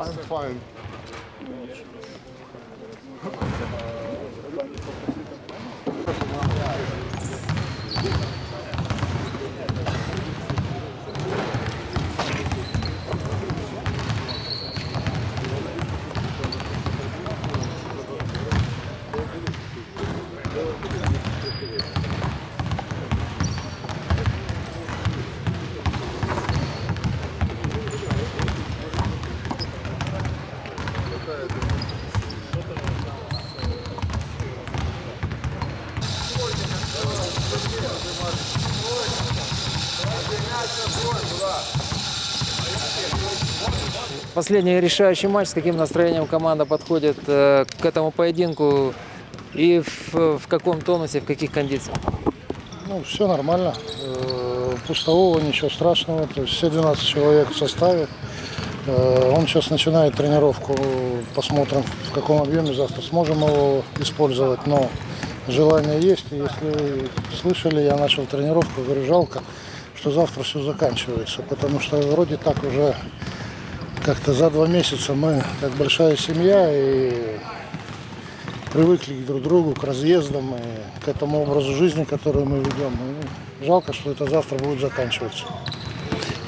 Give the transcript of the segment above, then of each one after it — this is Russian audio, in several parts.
I'm fine. Последний решающий матч, с каким настроением команда подходит э, к этому поединку и в, в каком тонусе, в каких кондициях? Ну, все нормально. Э, Пустового, ничего страшного. То есть все 12 человек в составе. Э, Он сейчас начинает тренировку. Посмотрим, в каком объеме завтра сможем его использовать. Но желание есть. Если слышали, я начал тренировку, говорю, жалко, что завтра все заканчивается. Потому что вроде так уже как-то за два месяца мы как большая семья и привыкли друг к другу, к разъездам и к этому образу жизни, который мы ведем. И жалко, что это завтра будет заканчиваться.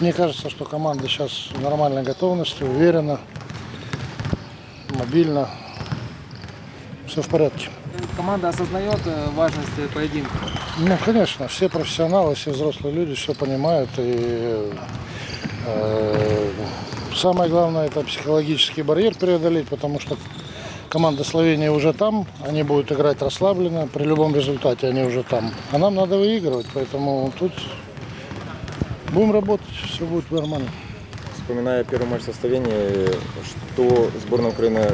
Мне кажется, что команда сейчас в нормальной готовности, уверена, мобильно. Все в порядке. Команда осознает э, важность э, поединка. Ну, конечно, все профессионалы, все взрослые люди все понимают. И э, самое главное это психологический барьер преодолеть, потому что команда Словении уже там, они будут играть расслабленно, при любом результате они уже там. А нам надо выигрывать, поэтому тут будем работать, все будет нормально. Вспоминая первый матч со Словенией, что сборная Украины?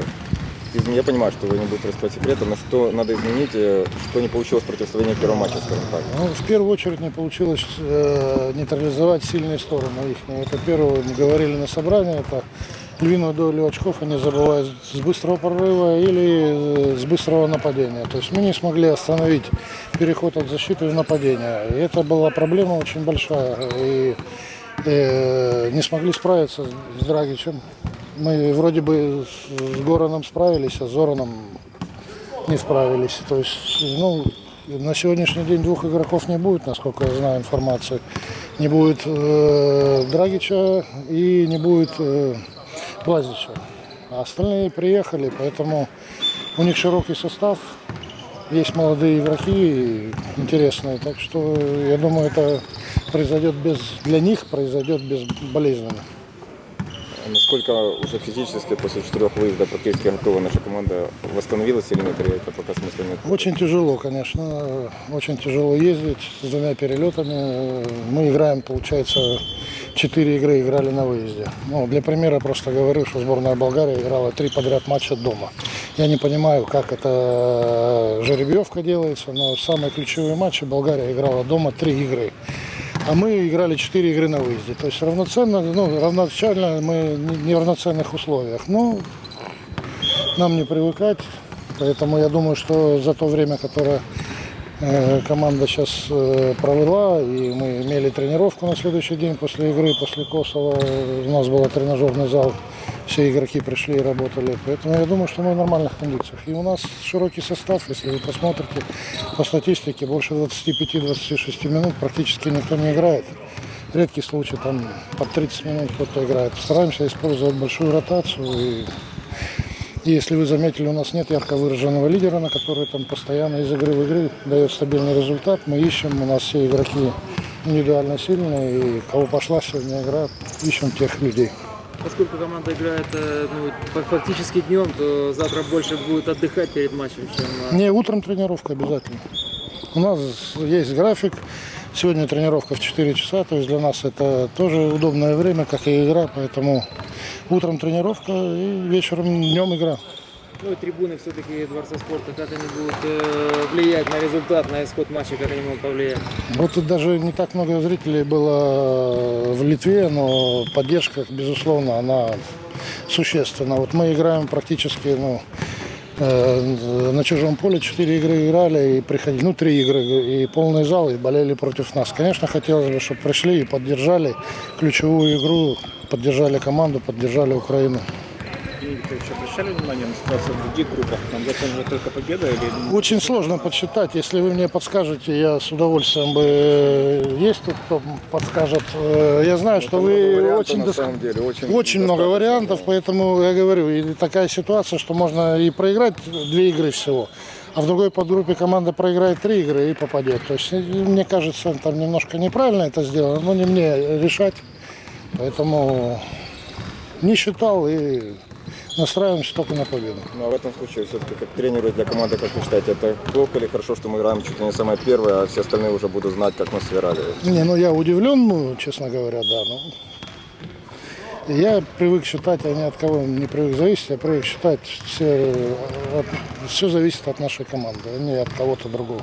Я понимаю, что вы не будете раскрывать секреты, но что надо изменить, э, что не получилось против Словении в первом матче, скажем так? Ну, в первую очередь не получилось э, нейтрализовать сильные стороны их. Это первое, мы говорили на собрании, это львиную долю очков они забывают с быстрого прорыва или э, с быстрого нападения. То есть мы не смогли остановить переход от защиты в нападение. И это была проблема очень большая. И э, не смогли справиться с Драгичем. Мы вроде бы с Гороном справились, а с Зораном не справились. То есть, ну, на сегодняшний день двух игроков не будет, насколько я знаю информацию. Не будет э, Драгича и не будет э, Блазича. А остальные приехали, поэтому у них широкий состав. Есть молодые игроки интересные, так что я думаю, это произойдет без для них произойдет безболезненно. Насколько уже физически после четырех выездов практически готова наша команда восстановилась или нет, или это пока смысла нет? Очень тяжело, конечно, очень тяжело ездить с двумя перелетами. Мы играем, получается, четыре игры играли на выезде. Ну, для примера просто говорю, что сборная Болгарии играла три подряд матча дома. Я не понимаю, как это жеребьевка делается, но самые ключевые матчи Болгария играла дома три игры. А мы играли четыре игры на выезде. То есть равноценно, ну, равноценно мы не в равноценных условиях. Ну, нам не привыкать. Поэтому я думаю, что за то время, которое э, команда сейчас провела, и мы имели тренировку на следующий день после игры, после Косово, у нас был тренажерный зал, все игроки пришли и работали. Поэтому я думаю, что мы в нормальных кондициях. И у нас широкий состав, если вы посмотрите по статистике, больше 25-26 минут практически никто не играет. Редкий случай, там под 30 минут кто-то играет. Стараемся использовать большую ротацию и и если вы заметили, у нас нет ярко выраженного лидера, на который там постоянно из игры в игры дает стабильный результат. Мы ищем, у нас все игроки индивидуально сильные, и кого пошла сегодня игра, ищем тех людей. Поскольку команда играет э, ну, фа- фактически днем, то завтра больше будет отдыхать перед матчем, чем... э, Не, утром тренировка обязательно. У нас есть график. Сегодня тренировка в 4 часа, то есть для нас это тоже удобное время, как и игра, поэтому утром тренировка и вечером, днем игра. Ну и трибуны все-таки Дворца спорта, как они будут э, влиять на результат, на исход матча, как они могут повлиять? Вот тут даже не так много зрителей было в Литве, но поддержка, безусловно, она существенна. Вот мы играем практически ну, э, на чужом поле, четыре игры играли и приходили, ну, три игры, и полный зал, и болели против нас. Конечно, хотелось бы, чтобы пришли и поддержали ключевую игру, поддержали команду, поддержали Украину. Сергей Викторович, обращали внимание на ситуацию в других группах? Там закон только победа или... Очень сложно подсчитать. Если вы мне подскажете, я с удовольствием бы... э, Есть тут кто подскажет. Э, Я знаю, что много вы очень... на самом деле, очень, Очень много достаточно, вариантов, поэтому я говорю, и такая ситуация, что можно и проиграть две игры всего, а в другой подгруппе команда проиграет три игры и попадет. То есть, э, мне кажется, там немножко неправильно это сделано, но не мне решать. Поэтому не считал и настраиваемся только на победу. Ну а в этом случае все-таки как тренеру для команды, как вы считаете, это плохо или хорошо, что мы играем чуть ли не самое первое, а все остальные уже будут знать, как мы сыграли? Не, ну я удивлен, ну, честно говоря, да. Ну, я привык считать, я ни от кого не привык зависеть, я привык считать, все, все зависит от нашей команды, а не от кого-то другого.